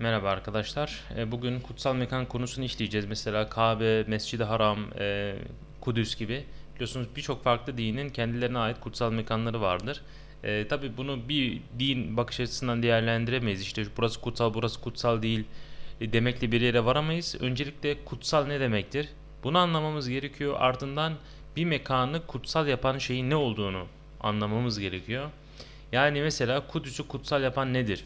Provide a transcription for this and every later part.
Merhaba arkadaşlar. E, Bugün kutsal mekan konusunu işleyeceğiz. Mesela Kabe, Mescid-i Haram, e, Kudüs gibi. Biliyorsunuz birçok farklı dinin kendilerine ait kutsal mekanları vardır. E, tabii bunu bir din bakış açısından değerlendiremeyiz. İşte burası kutsal, burası kutsal değil e, demekle bir yere varamayız. Öncelikle kutsal ne demektir? Bunu anlamamız gerekiyor. Ardından bir mekanı kutsal yapan şeyin ne olduğunu anlamamız gerekiyor. Yani mesela Kudüs'ü kutsal yapan nedir?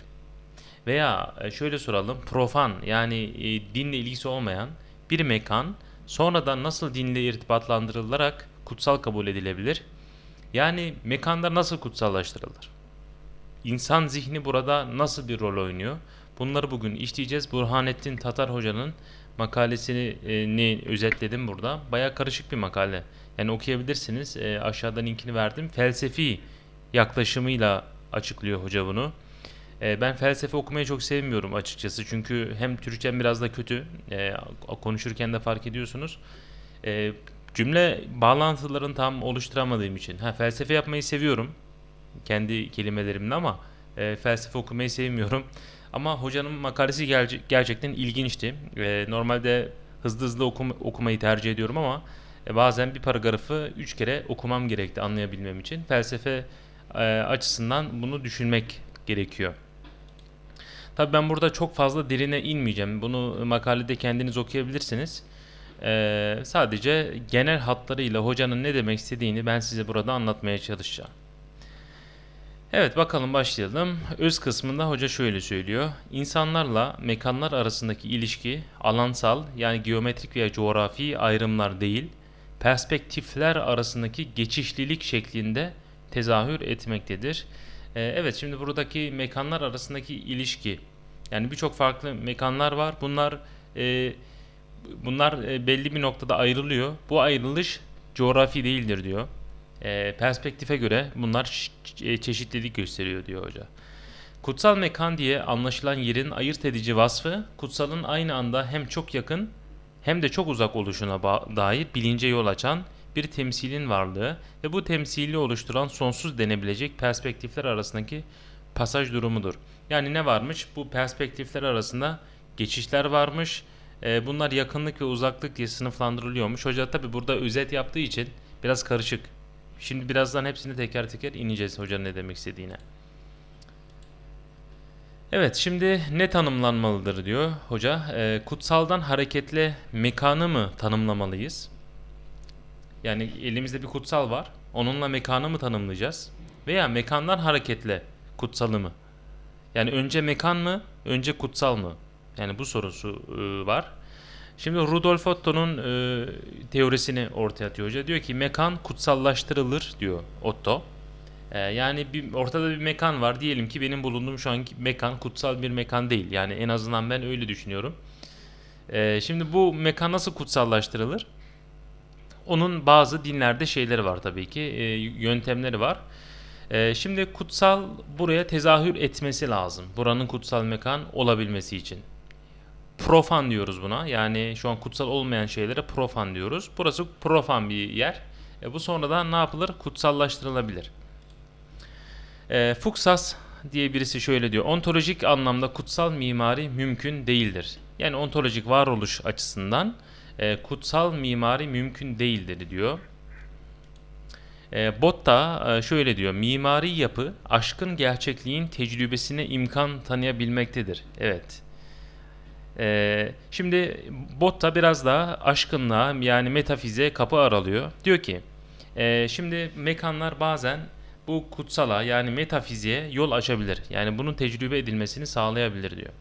Veya e, şöyle soralım, profan yani e, dinle ilgisi olmayan bir mekan sonradan nasıl dinle irtibatlandırılarak kutsal kabul edilebilir? Yani mekanlar nasıl kutsallaştırılır? İnsan zihni burada nasıl bir rol oynuyor? Bunları bugün işleyeceğiz. Burhanettin Tatar Hoca'nın makalesini e, özetledim burada. Baya karışık bir makale. Yani okuyabilirsiniz. E, aşağıda linkini verdim. Felsefi yaklaşımıyla açıklıyor hoca bunu. E, ben felsefe okumayı çok sevmiyorum açıkçası. Çünkü hem Türkçem biraz da kötü. E, konuşurken de fark ediyorsunuz. E, cümle bağlantılarını tam oluşturamadığım için. Ha, felsefe yapmayı seviyorum. Kendi kelimelerimle ama e, felsefe okumayı sevmiyorum. Ama hocanın makalesi gerçe- gerçekten ilginçti. Normalde hızlı hızlı okum- okumayı tercih ediyorum ama e, bazen bir paragrafı üç kere okumam gerekti anlayabilmem için. Felsefe e, açısından bunu düşünmek gerekiyor. Tabii ben burada çok fazla derine inmeyeceğim. Bunu makalede kendiniz okuyabilirsiniz. Ee, sadece genel hatlarıyla hocanın ne demek istediğini ben size burada anlatmaya çalışacağım. Evet bakalım başlayalım. Öz kısmında hoca şöyle söylüyor. İnsanlarla mekanlar arasındaki ilişki alansal yani geometrik veya coğrafi ayrımlar değil, perspektifler arasındaki geçişlilik şeklinde tezahür etmektedir. Ee, evet şimdi buradaki mekanlar arasındaki ilişki yani birçok farklı mekanlar var. Bunlar e, bunlar e, belli bir noktada ayrılıyor. Bu ayrılış coğrafi değildir diyor. E, perspektife göre bunlar e, çeşitlilik gösteriyor diyor hoca. Kutsal mekan diye anlaşılan yerin ayırt edici vasfı kutsalın aynı anda hem çok yakın hem de çok uzak oluşuna dair bilince yol açan bir temsilin varlığı ve bu temsili oluşturan sonsuz denebilecek perspektifler arasındaki pasaj durumudur. Yani ne varmış? Bu perspektifler arasında geçişler varmış. Ee, bunlar yakınlık ve uzaklık diye sınıflandırılıyormuş. Hoca tabi burada özet yaptığı için biraz karışık. Şimdi birazdan hepsini teker teker ineceğiz hocanın ne demek istediğine. Evet şimdi ne tanımlanmalıdır diyor hoca. Ee, kutsaldan hareketle mekanı mı tanımlamalıyız? Yani elimizde bir kutsal var. Onunla mekanı mı tanımlayacağız? Veya mekandan hareketle kutsalı mı? Yani önce mekan mı, önce kutsal mı? Yani bu sorusu e, var. Şimdi Rudolf Otto'nun e, teorisini ortaya atıyor hoca. Diyor ki mekan kutsallaştırılır diyor Otto. E, yani bir, ortada bir mekan var. Diyelim ki benim bulunduğum şu anki mekan kutsal bir mekan değil. Yani en azından ben öyle düşünüyorum. Şimdi bu mekan nasıl kutsallaştırılır? Onun bazı dinlerde şeyleri var tabii ki, e, yöntemleri var. E, şimdi kutsal buraya tezahür etmesi lazım. Buranın kutsal mekan olabilmesi için. Profan diyoruz buna. Yani şu an kutsal olmayan şeylere profan diyoruz. Burası profan bir yer. E, bu sonradan ne yapılır? Kutsallaştırılabilir. E, Fuksas diye birisi şöyle diyor. Ontolojik anlamda kutsal mimari mümkün değildir. Yani ontolojik varoluş açısından e, kutsal mimari mümkün değildir diyor. E, Botta e, şöyle diyor. Mimari yapı aşkın gerçekliğin tecrübesine imkan tanıyabilmektedir. Evet. E, şimdi Botta biraz daha aşkınlığa yani metafize kapı aralıyor. Diyor ki e, şimdi mekanlar bazen bu kutsala yani metafiziğe yol açabilir. Yani bunun tecrübe edilmesini sağlayabilir diyor.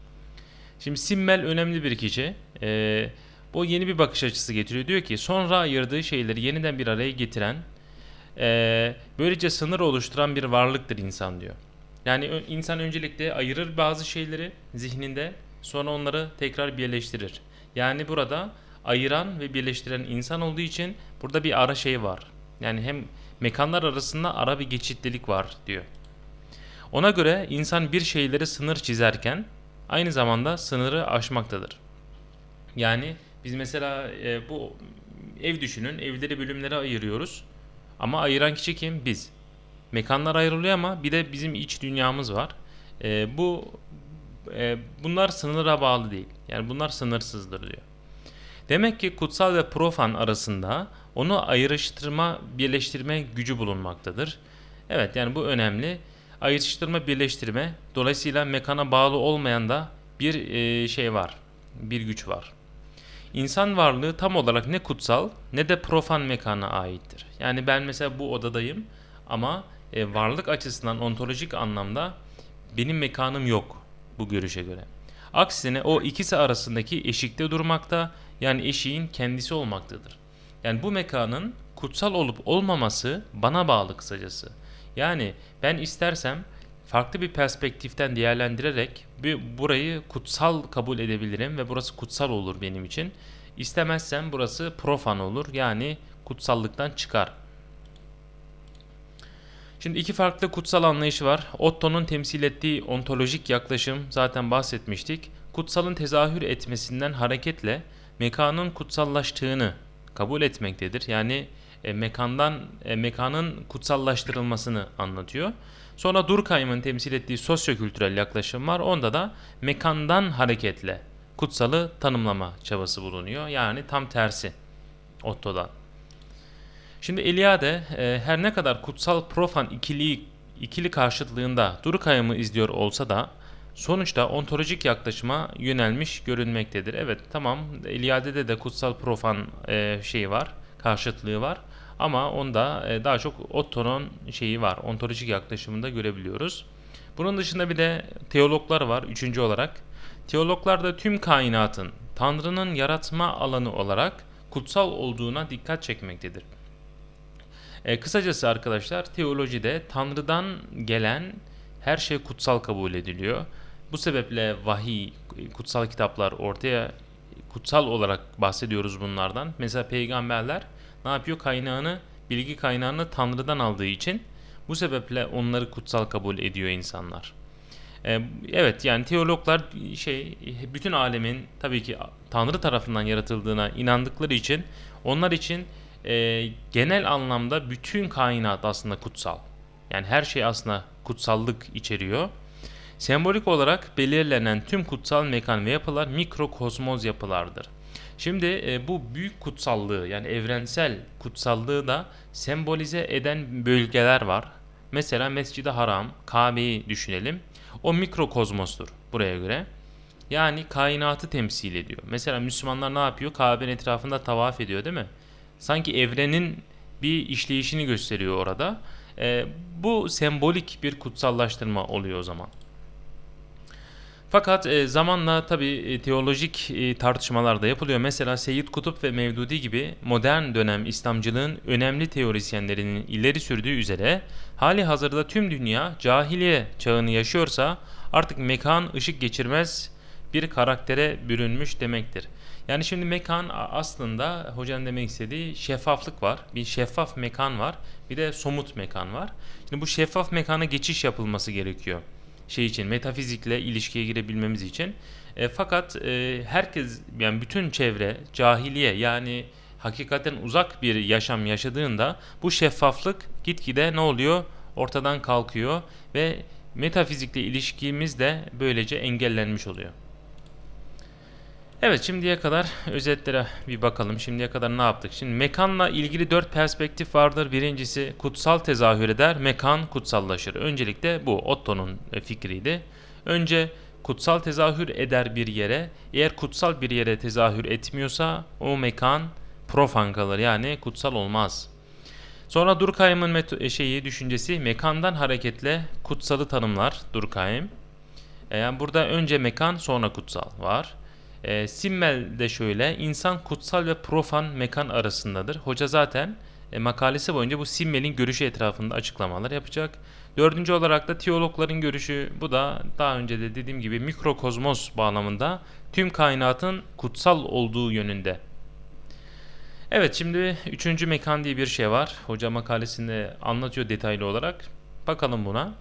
Şimdi Simmel önemli bir kişi. Ee, bu yeni bir bakış açısı getiriyor. Diyor ki sonra ayırdığı şeyleri yeniden bir araya getiren, ee, böylece sınır oluşturan bir varlıktır insan diyor. Yani insan öncelikle ayırır bazı şeyleri zihninde, sonra onları tekrar birleştirir. Yani burada ayıran ve birleştiren insan olduğu için burada bir ara şey var. Yani hem mekanlar arasında ara bir geçitlilik var diyor. Ona göre insan bir şeyleri sınır çizerken aynı zamanda sınırı aşmaktadır. Yani biz mesela e, bu ev düşünün, evleri bölümlere ayırıyoruz. Ama ayıran kişi kim? Biz. Mekanlar ayrılıyor ama bir de bizim iç dünyamız var. E, bu e, bunlar sınıra bağlı değil. Yani bunlar sınırsızdır diyor. Demek ki kutsal ve profan arasında onu ayrıştırma, birleştirme gücü bulunmaktadır. Evet yani bu önemli. Ayrıştırma, birleştirme dolayısıyla mekana bağlı olmayan da bir e, şey var. Bir güç var. İnsan varlığı tam olarak ne kutsal ne de profan mekana aittir. Yani ben mesela bu odadayım ama e, varlık açısından ontolojik anlamda benim mekanım yok bu görüşe göre. Aksine o ikisi arasındaki eşikte durmakta yani eşiğin kendisi olmaktadır. Yani bu mekanın kutsal olup olmaması bana bağlı kısacası. Yani ben istersem farklı bir perspektiften değerlendirerek bir burayı kutsal kabul edebilirim ve burası kutsal olur benim için. İstemezsem burası profan olur yani kutsallıktan çıkar. Şimdi iki farklı kutsal anlayışı var. Otto'nun temsil ettiği ontolojik yaklaşım zaten bahsetmiştik. Kutsalın tezahür etmesinden hareketle mekanın kutsallaştığını kabul etmektedir. Yani e, mekandan e, mekanın kutsallaştırılmasını anlatıyor. Sonra Durkheim'in temsil ettiği sosyokültürel yaklaşım var. Onda da mekandan hareketle kutsalı tanımlama çabası bulunuyor. Yani tam tersi Otto'dan. Şimdi Eliade e, her ne kadar kutsal profan ikili ikili karşıtlığında Durkheim'ı izliyor olsa da sonuçta ontolojik yaklaşıma yönelmiş görünmektedir. Evet tamam Eliade'de de kutsal profan e, şeyi var, karşıtlığı var. Ama onda e, daha çok Otto'nun şeyi var, ontolojik yaklaşımında görebiliyoruz. Bunun dışında bir de teologlar var üçüncü olarak. Teologlar da tüm kainatın Tanrı'nın yaratma alanı olarak kutsal olduğuna dikkat çekmektedir. E, kısacası arkadaşlar teolojide Tanrı'dan gelen her şey kutsal kabul ediliyor. Bu sebeple vahiy, kutsal kitaplar ortaya kutsal olarak bahsediyoruz bunlardan. Mesela peygamberler ne yapıyor? Kaynağını, bilgi kaynağını Tanrı'dan aldığı için bu sebeple onları kutsal kabul ediyor insanlar. Ee, evet yani teologlar şey bütün alemin tabii ki Tanrı tarafından yaratıldığına inandıkları için onlar için e, genel anlamda bütün kainat aslında kutsal. Yani her şey aslında kutsallık içeriyor. Sembolik olarak belirlenen tüm kutsal mekan ve yapılar mikrokosmoz yapılardır. Şimdi e, bu büyük kutsallığı yani evrensel kutsallığı da sembolize eden bölgeler var. Mesela Mescid-i Haram, Kabe'yi düşünelim. O mikrokozmostur buraya göre. Yani kainatı temsil ediyor. Mesela Müslümanlar ne yapıyor? Kabe'nin etrafında tavaf ediyor değil mi? Sanki evrenin bir işleyişini gösteriyor orada. E, bu sembolik bir kutsallaştırma oluyor o zaman. Fakat e, zamanla tabi e, teolojik e, tartışmalar da yapılıyor. Mesela Seyyid Kutup ve Mevdudi gibi modern dönem İslamcılığın önemli teorisyenlerinin ileri sürdüğü üzere hali hazırda tüm dünya cahiliye çağını yaşıyorsa artık mekan ışık geçirmez bir karaktere bürünmüş demektir. Yani şimdi mekan aslında hocanın demek istediği şeffaflık var. Bir şeffaf mekan var. Bir de somut mekan var. Şimdi bu şeffaf mekana geçiş yapılması gerekiyor şey için metafizikle ilişkiye girebilmemiz için. E, fakat e, herkes yani bütün çevre cahiliye yani hakikaten uzak bir yaşam yaşadığında bu şeffaflık gitgide ne oluyor? Ortadan kalkıyor ve metafizikle ilişkimiz de böylece engellenmiş oluyor. Evet şimdiye kadar özetlere bir bakalım. Şimdiye kadar ne yaptık? Şimdi mekanla ilgili dört perspektif vardır. Birincisi kutsal tezahür eder, mekan kutsallaşır. Öncelikle bu Otto'nun e, fikriydi. Önce kutsal tezahür eder bir yere. Eğer kutsal bir yere tezahür etmiyorsa o mekan profan kalır yani kutsal olmaz. Sonra Durkheim'in e, şeyi düşüncesi mekandan hareketle kutsalı tanımlar Durkheim. Yani burada önce mekan sonra kutsal var. E, Simmel de şöyle, insan kutsal ve profan mekan arasındadır. Hoca zaten e, makalesi boyunca bu Simmel'in görüşü etrafında açıklamalar yapacak. Dördüncü olarak da teologların görüşü, bu da daha önce de dediğim gibi mikrokozmos bağlamında tüm kainatın kutsal olduğu yönünde. Evet şimdi üçüncü mekan diye bir şey var. Hoca makalesinde anlatıyor detaylı olarak. Bakalım buna.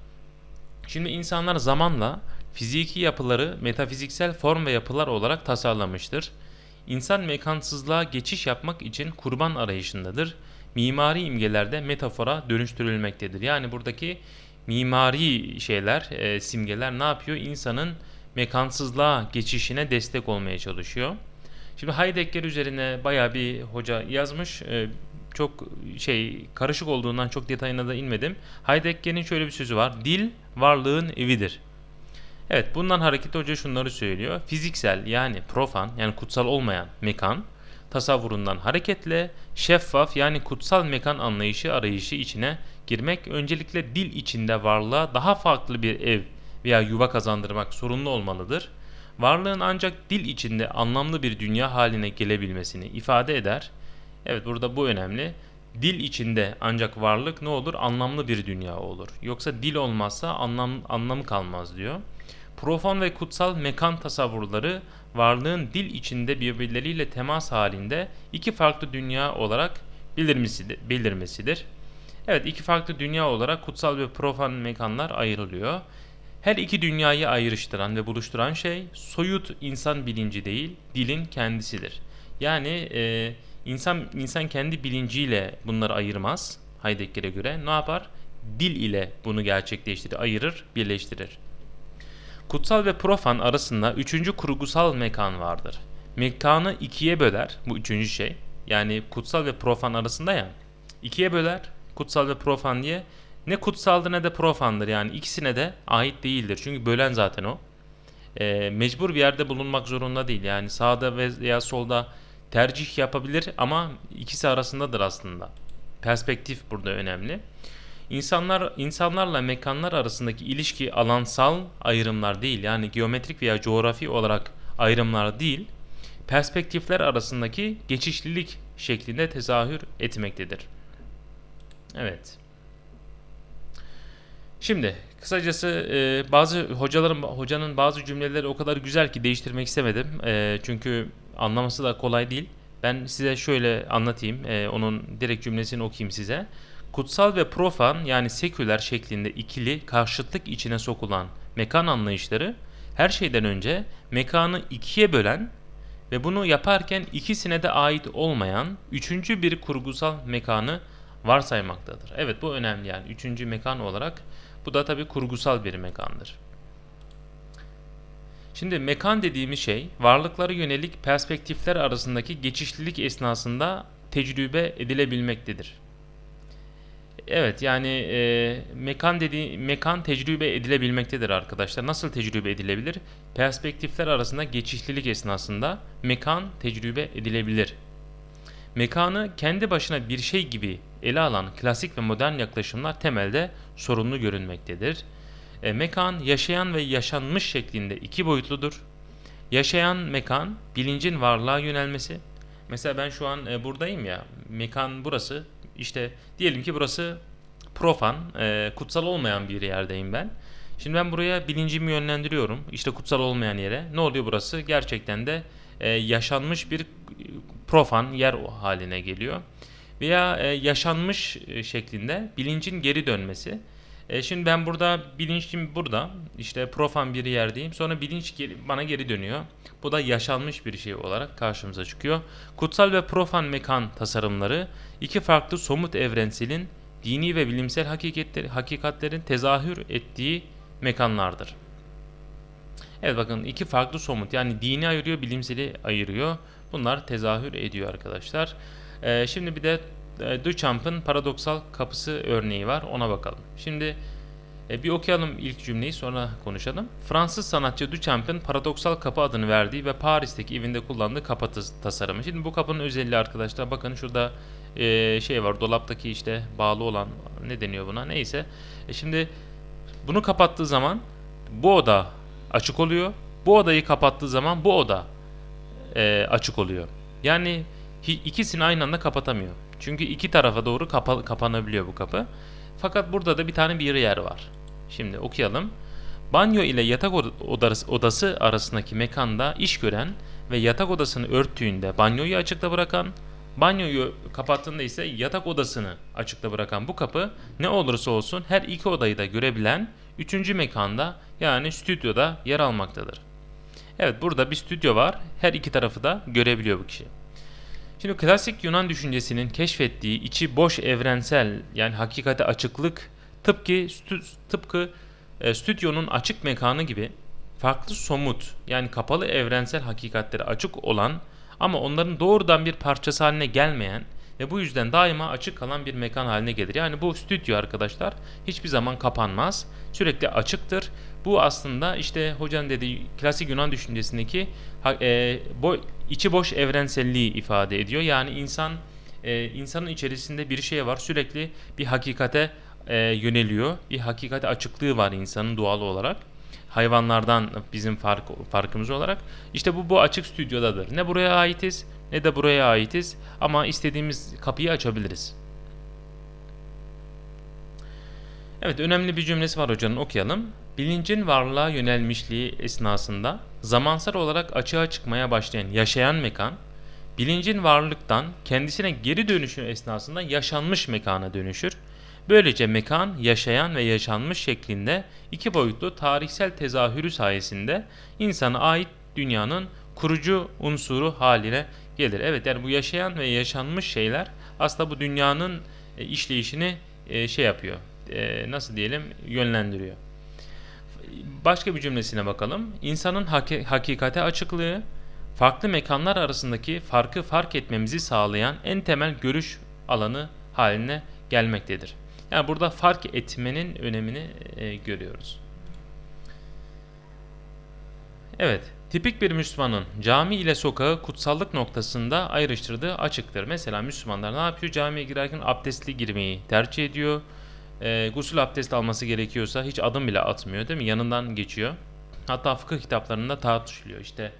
Şimdi insanlar zamanla fiziki yapıları metafiziksel form ve yapılar olarak tasarlamıştır. İnsan mekansızlığa geçiş yapmak için kurban arayışındadır. Mimari imgelerde metafora dönüştürülmektedir. Yani buradaki mimari şeyler, e, simgeler ne yapıyor? İnsanın mekansızlığa geçişine destek olmaya çalışıyor. Şimdi Heidegger üzerine bayağı bir hoca yazmış. Ee, çok şey karışık olduğundan çok detayına da inmedim. Heidegger'in şöyle bir sözü var. Dil varlığın evidir. Evet bundan hareketle hoca şunları söylüyor. Fiziksel yani profan yani kutsal olmayan mekan tasavvurundan hareketle şeffaf yani kutsal mekan anlayışı arayışı içine girmek öncelikle dil içinde varlığa daha farklı bir ev veya yuva kazandırmak sorunlu olmalıdır. Varlığın ancak dil içinde anlamlı bir dünya haline gelebilmesini ifade eder. Evet burada bu önemli. Dil içinde ancak varlık ne olur? Anlamlı bir dünya olur. Yoksa dil olmazsa anlam, anlamı kalmaz diyor. Profan ve kutsal mekan tasavvurları varlığın dil içinde birbirleriyle temas halinde iki farklı dünya olarak bildirmesidir. Evet iki farklı dünya olarak kutsal ve profan mekanlar ayrılıyor. Her iki dünyayı ayrıştıran ve buluşturan şey soyut insan bilinci değil, dilin kendisidir. Yani e, insan insan kendi bilinciyle bunları ayırmaz Heidegger'e göre. Ne yapar? Dil ile bunu gerçekleştirir, ayırır, birleştirir. Kutsal ve profan arasında üçüncü kurgusal mekan vardır. Mekanı ikiye böler, bu üçüncü şey. Yani kutsal ve profan arasında ya, ikiye böler, kutsal ve profan diye. Ne kutsaldır ne de profandır yani ikisine de ait değildir. Çünkü bölen zaten o. E, mecbur bir yerde bulunmak zorunda değil. Yani sağda veya solda tercih yapabilir ama ikisi arasındadır aslında. Perspektif burada önemli. İnsanlar insanlarla mekanlar arasındaki ilişki alansal ayrımlar değil yani geometrik veya coğrafi olarak ayrımlar değil, perspektifler arasındaki geçişlilik şeklinde tezahür etmektedir. Evet. Şimdi kısacası e, bazı hocaların hocanın bazı cümleleri o kadar güzel ki değiştirmek istemedim. E, çünkü anlaması da kolay değil. Ben size şöyle anlatayım. E, onun direkt cümlesini okuyayım size. Kutsal ve profan yani seküler şeklinde ikili karşıtlık içine sokulan mekan anlayışları her şeyden önce mekanı ikiye bölen ve bunu yaparken ikisine de ait olmayan üçüncü bir kurgusal mekanı varsaymaktadır. Evet bu önemli yani üçüncü mekan olarak bu da tabi kurgusal bir mekandır. Şimdi mekan dediğimiz şey varlıklara yönelik perspektifler arasındaki geçişlilik esnasında tecrübe edilebilmektedir. Evet yani e, mekan dediği mekan tecrübe edilebilmektedir arkadaşlar. Nasıl tecrübe edilebilir? Perspektifler arasında geçişlilik esnasında mekan tecrübe edilebilir. Mekanı kendi başına bir şey gibi ele alan klasik ve modern yaklaşımlar temelde sorunlu görünmektedir. E, mekan yaşayan ve yaşanmış şeklinde iki boyutludur. Yaşayan mekan bilincin varlığa yönelmesi. Mesela ben şu an e, buradayım ya. Mekan burası. İşte diyelim ki burası profan, e, kutsal olmayan bir yerdeyim ben. Şimdi ben buraya bilincimi yönlendiriyorum. İşte kutsal olmayan yere. Ne oluyor burası? Gerçekten de e, yaşanmış bir profan yer haline geliyor. Veya e, yaşanmış e, şeklinde bilincin geri dönmesi. E, şimdi ben burada bilincim burada işte profan bir yerdeyim sonra bilinç geri, bana geri dönüyor. Bu da yaşanmış bir şey olarak karşımıza çıkıyor. Kutsal ve profan mekan tasarımları iki farklı somut evrenselin dini ve bilimsel hakikatleri, hakikatlerin tezahür ettiği mekanlardır. Evet bakın iki farklı somut yani dini ayırıyor bilimseli ayırıyor. Bunlar tezahür ediyor arkadaşlar. Ee, şimdi bir de Duchamp'ın paradoksal kapısı örneği var. Ona bakalım. Şimdi e, bir okuyalım ilk cümleyi sonra konuşalım. Fransız sanatçı Duchamp'ın paradoksal kapı adını verdiği ve Paris'teki evinde kullandığı kapı tasarımı. Şimdi bu kapının özelliği arkadaşlar bakın şurada e, şey var dolaptaki işte bağlı olan ne deniyor buna neyse. E, şimdi bunu kapattığı zaman bu oda açık oluyor. Bu odayı kapattığı zaman bu oda e, açık oluyor. Yani ikisini aynı anda kapatamıyor. Çünkü iki tarafa doğru kapa kapanabiliyor bu kapı. Fakat burada da bir tane bir yer var. Şimdi okuyalım. Banyo ile yatak odası, arasındaki mekanda iş gören ve yatak odasını örttüğünde banyoyu açıkta bırakan, banyoyu kapattığında ise yatak odasını açıkta bırakan bu kapı ne olursa olsun her iki odayı da görebilen üçüncü mekanda yani stüdyoda yer almaktadır. Evet burada bir stüdyo var. Her iki tarafı da görebiliyor bu kişi. Şimdi klasik Yunan düşüncesinin keşfettiği içi boş evrensel yani hakikate açıklık tıpkı tıpkı e, stüdyonun açık mekanı gibi farklı somut yani kapalı evrensel hakikatleri açık olan ama onların doğrudan bir parçası haline gelmeyen ve bu yüzden daima açık kalan bir mekan haline gelir. Yani bu stüdyo arkadaşlar hiçbir zaman kapanmaz. Sürekli açıktır. Bu aslında işte hocanın dediği klasik Yunan düşüncesindeki e, bo, içi boş evrenselliği ifade ediyor. Yani insan e, insanın içerisinde bir şey var. Sürekli bir hakikate e, yöneliyor. Bir hakikate açıklığı var insanın doğal olarak. Hayvanlardan bizim fark, farkımız olarak. İşte bu bu açık stüdyodadır. Ne buraya aitiz ne de buraya aitiz ama istediğimiz kapıyı açabiliriz. Evet önemli bir cümlesi var hocanın okuyalım. Bilincin varlığa yönelmişliği esnasında zamansal olarak açığa çıkmaya başlayan yaşayan mekan, bilincin varlıktan kendisine geri dönüşü esnasında yaşanmış mekana dönüşür. Böylece mekan yaşayan ve yaşanmış şeklinde iki boyutlu tarihsel tezahürü sayesinde insana ait dünyanın kurucu unsuru haline gelir. Evet yani bu yaşayan ve yaşanmış şeyler aslında bu dünyanın e, işleyişini e, şey yapıyor. E, nasıl diyelim yönlendiriyor. Başka bir cümlesine bakalım. İnsanın haki- hakikate açıklığı, farklı mekanlar arasındaki farkı fark etmemizi sağlayan en temel görüş alanı haline gelmektedir. Yani burada fark etmenin önemini görüyoruz. Evet, tipik bir Müslümanın cami ile sokağı kutsallık noktasında ayrıştırdığı açıktır. Mesela Müslümanlar ne yapıyor? Camiye girerken abdestli girmeyi tercih ediyor. E, gusül abdest alması gerekiyorsa hiç adım bile atmıyor değil mi? Yanından geçiyor. Hatta fıkıh kitaplarında tartışılıyor. İşte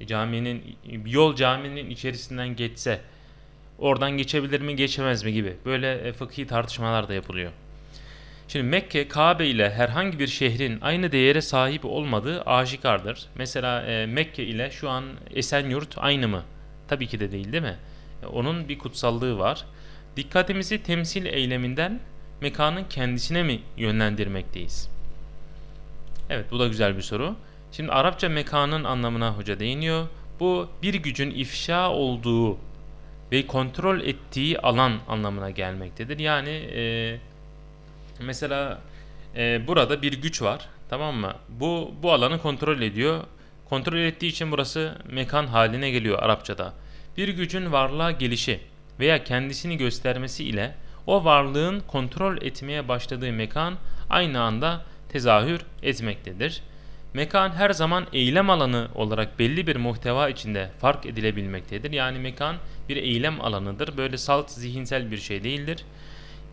e, caminin yol caminin içerisinden geçse oradan geçebilir mi geçemez mi gibi böyle e, fıkhi tartışmalar da yapılıyor. Şimdi Mekke, Kabe ile herhangi bir şehrin aynı değere sahip olmadığı aşikardır. Mesela e, Mekke ile şu an Esenyurt aynı mı? Tabii ki de değil değil mi? E, onun bir kutsallığı var. Dikkatimizi temsil eyleminden mekanın kendisine mi yönlendirmekteyiz? Evet bu da güzel bir soru. Şimdi Arapça mekanın anlamına hoca değiniyor. Bu bir gücün ifşa olduğu ve kontrol ettiği alan anlamına gelmektedir. Yani e, mesela e, burada bir güç var tamam mı? Bu bu alanı kontrol ediyor. Kontrol ettiği için burası mekan haline geliyor Arapçada. Bir gücün varlığa gelişi veya kendisini göstermesi ile o varlığın kontrol etmeye başladığı mekan aynı anda tezahür etmektedir. Mekan her zaman eylem alanı olarak belli bir muhteva içinde fark edilebilmektedir. Yani mekan bir eylem alanıdır. Böyle salt zihinsel bir şey değildir.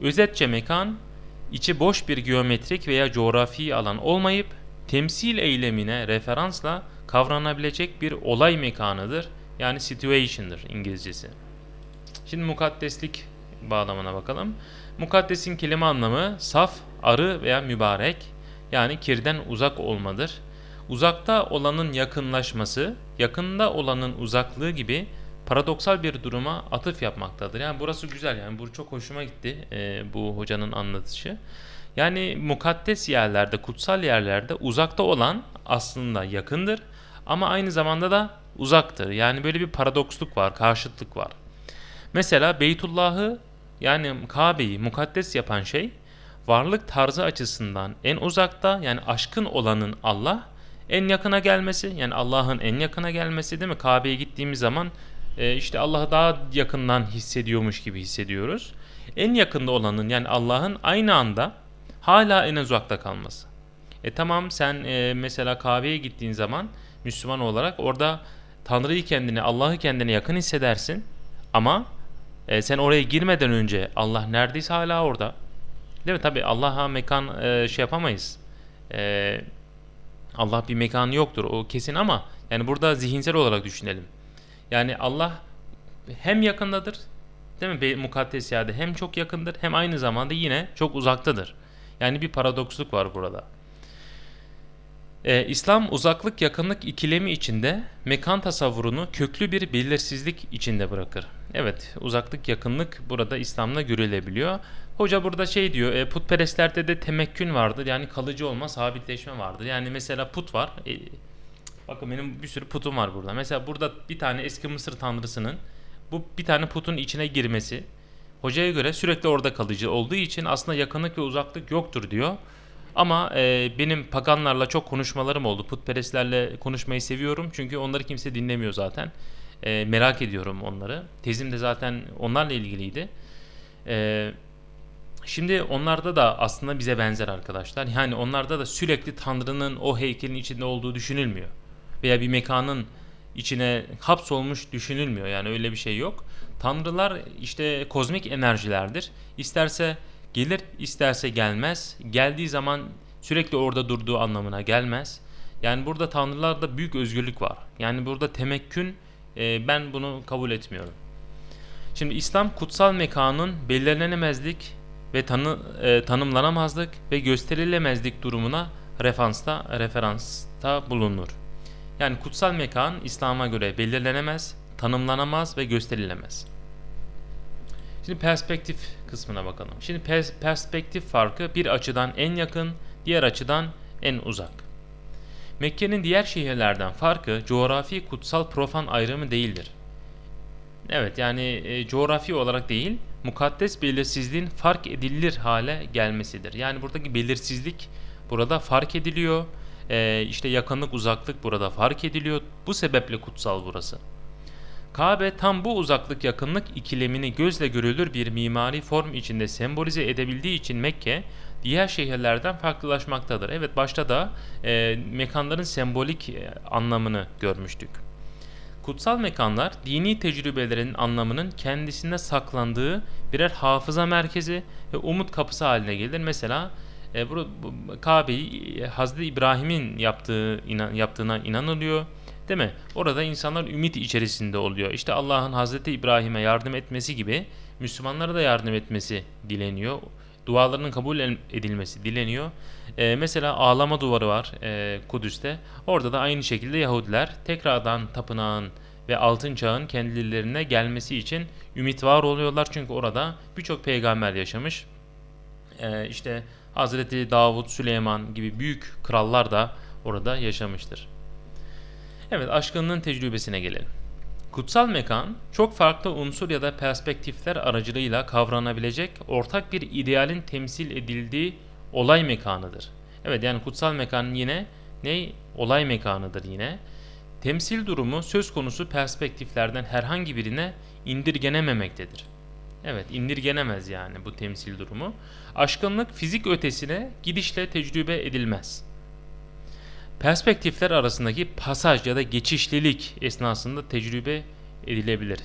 Özetçe mekan içi boş bir geometrik veya coğrafi alan olmayıp temsil eylemine referansla kavranabilecek bir olay mekanıdır. Yani situation'dır İngilizcesi. Şimdi mukaddeslik bağlamına bakalım. Mukaddesin kelime anlamı saf, arı veya mübarek yani kirden uzak olmadır. Uzakta olanın yakınlaşması, yakında olanın uzaklığı gibi paradoksal bir duruma atıf yapmaktadır. Yani burası güzel yani bu çok hoşuma gitti e, bu hocanın anlatışı. Yani mukaddes yerlerde, kutsal yerlerde uzakta olan aslında yakındır ama aynı zamanda da uzaktır. Yani böyle bir paradoksluk var, karşıtlık var. Mesela Beytullah'ı yani Kabe'yi mukaddes yapan şey varlık tarzı açısından en uzakta yani aşkın olanın Allah en yakına gelmesi yani Allah'ın en yakına gelmesi değil mi? Kabe'ye gittiğimiz zaman e, işte Allah'ı daha yakından hissediyormuş gibi hissediyoruz. En yakında olanın yani Allah'ın aynı anda hala en uzakta kalması. E tamam sen e, mesela Kabe'ye gittiğin zaman Müslüman olarak orada Tanrı'yı kendine, Allah'ı kendine yakın hissedersin. Ama e, sen oraya girmeden önce Allah neredeyse hala orada. Değil mi? Tabi Allah'a mekan e, şey yapamayız. Allah bir mekanı yoktur o kesin ama yani burada zihinsel olarak düşünelim. Yani Allah hem yakındadır değil mi? Mukaddes yerde hem çok yakındır hem aynı zamanda yine çok uzaktadır. Yani bir paradoksluk var burada. Ee, İslam uzaklık yakınlık ikilemi içinde mekan tasavvurunu köklü bir belirsizlik içinde bırakır. Evet uzaklık yakınlık burada İslam'da görülebiliyor. Hoca burada şey diyor e, putperestlerde de temekkün vardır yani kalıcı olma sabitleşme vardır. Yani mesela put var. E, bakın benim bir sürü putum var burada. Mesela burada bir tane eski Mısır tanrısının bu bir tane putun içine girmesi hocaya göre sürekli orada kalıcı olduğu için aslında yakınlık ve uzaklık yoktur diyor. Ama e, benim paganlarla çok konuşmalarım oldu. Putperestlerle konuşmayı seviyorum. Çünkü onları kimse dinlemiyor zaten. E, merak ediyorum onları. Tezim de zaten onlarla ilgiliydi. E, şimdi onlarda da aslında bize benzer arkadaşlar. Yani onlarda da sürekli Tanrı'nın o heykelin içinde olduğu düşünülmüyor. Veya bir mekanın içine hapsolmuş düşünülmüyor. Yani öyle bir şey yok. Tanrılar işte kozmik enerjilerdir. İsterse gelir, isterse gelmez. Geldiği zaman sürekli orada durduğu anlamına gelmez. Yani burada tanrılarda büyük özgürlük var. Yani burada temekkün e, ben bunu kabul etmiyorum. Şimdi İslam kutsal mekanın belirlenemezlik ve tanı, e, tanımlanamazlık ve gösterilemezlik durumuna referansta referansta bulunur. Yani kutsal mekan İslam'a göre belirlenemez, tanımlanamaz ve gösterilemez. Şimdi perspektif kısmına bakalım. Şimdi pers- perspektif farkı bir açıdan en yakın, diğer açıdan en uzak. Mekke'nin diğer şehirlerden farkı coğrafi kutsal profan ayrımı değildir. Evet yani e, coğrafi olarak değil, mukaddes belirsizliğin fark edilir hale gelmesidir. Yani buradaki belirsizlik burada fark ediliyor. E, işte yakınlık uzaklık burada fark ediliyor. Bu sebeple kutsal burası. Kabe tam bu uzaklık yakınlık ikilemini gözle görülür bir mimari form içinde sembolize edebildiği için Mekke diğer şehirlerden farklılaşmaktadır. Evet başta da e, mekanların sembolik e, anlamını görmüştük. Kutsal mekanlar dini tecrübelerin anlamının kendisinde saklandığı birer hafıza merkezi ve umut kapısı haline gelir. Mesela e, bu, bu Kabe'yi e, Hazreti İbrahim'in yaptığı inan, yaptığına inanılıyor. Değil mi? Orada insanlar ümit içerisinde oluyor. İşte Allah'ın Hazreti İbrahim'e yardım etmesi gibi Müslümanlara da yardım etmesi dileniyor. Dualarının kabul edilmesi dileniyor. Ee, mesela ağlama duvarı var e, Kudüs'te. Orada da aynı şekilde Yahudiler tekrardan tapınağın ve altın çağın kendilerine gelmesi için ümit var oluyorlar. Çünkü orada birçok peygamber yaşamış. Ee, işte Hazreti Davud, Süleyman gibi büyük krallar da orada yaşamıştır. Evet aşkınlığın tecrübesine gelelim. Kutsal mekan çok farklı unsur ya da perspektifler aracılığıyla kavranabilecek ortak bir idealin temsil edildiği olay mekanıdır. Evet yani kutsal mekan yine ne? Olay mekanıdır yine. Temsil durumu söz konusu perspektiflerden herhangi birine indirgenememektedir. Evet indirgenemez yani bu temsil durumu. Aşkınlık fizik ötesine gidişle tecrübe edilmez. Perspektifler arasındaki pasaj ya da geçişlilik esnasında tecrübe edilebilir.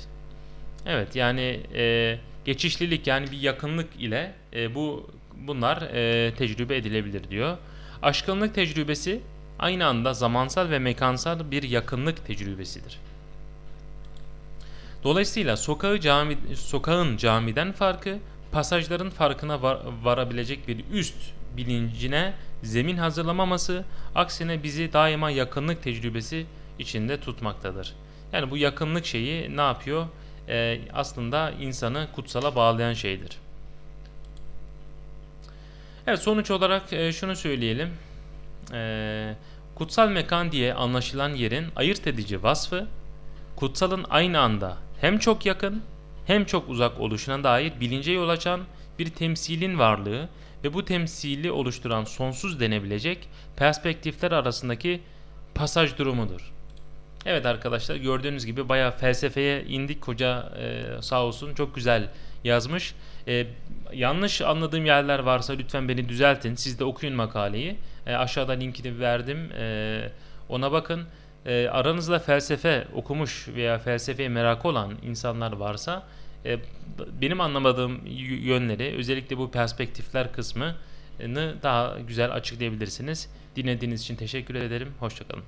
Evet yani e, geçişlilik yani bir yakınlık ile e, bu bunlar e, tecrübe edilebilir diyor. Aşkınlık tecrübesi aynı anda zamansal ve mekansal bir yakınlık tecrübesidir. Dolayısıyla sokağı cami, sokağın camiden farkı, pasajların farkına var, varabilecek bir üst bilincine zemin hazırlamaması, aksine bizi daima yakınlık tecrübesi içinde tutmaktadır. Yani bu yakınlık şeyi ne yapıyor? Ee, aslında insanı kutsala bağlayan şeydir. Evet sonuç olarak e, şunu söyleyelim. E, kutsal mekan diye anlaşılan yerin ayırt edici vasfı, kutsalın aynı anda hem çok yakın hem çok uzak oluşuna dair bilince yol açan bir temsilin varlığı ve bu temsili oluşturan sonsuz denebilecek perspektifler arasındaki pasaj durumudur. Evet arkadaşlar gördüğünüz gibi bayağı felsefeye indik hoca e, sağ olsun çok güzel yazmış. E, yanlış anladığım yerler varsa lütfen beni düzeltin. Siz de okuyun makaleyi. E, aşağıda linkini verdim. E, ona bakın. E, aranızda felsefe okumuş veya felsefeye merakı olan insanlar varsa e, benim anlamadığım yönleri özellikle bu perspektifler kısmını daha güzel açıklayabilirsiniz. Dinlediğiniz için teşekkür ederim. Hoşçakalın.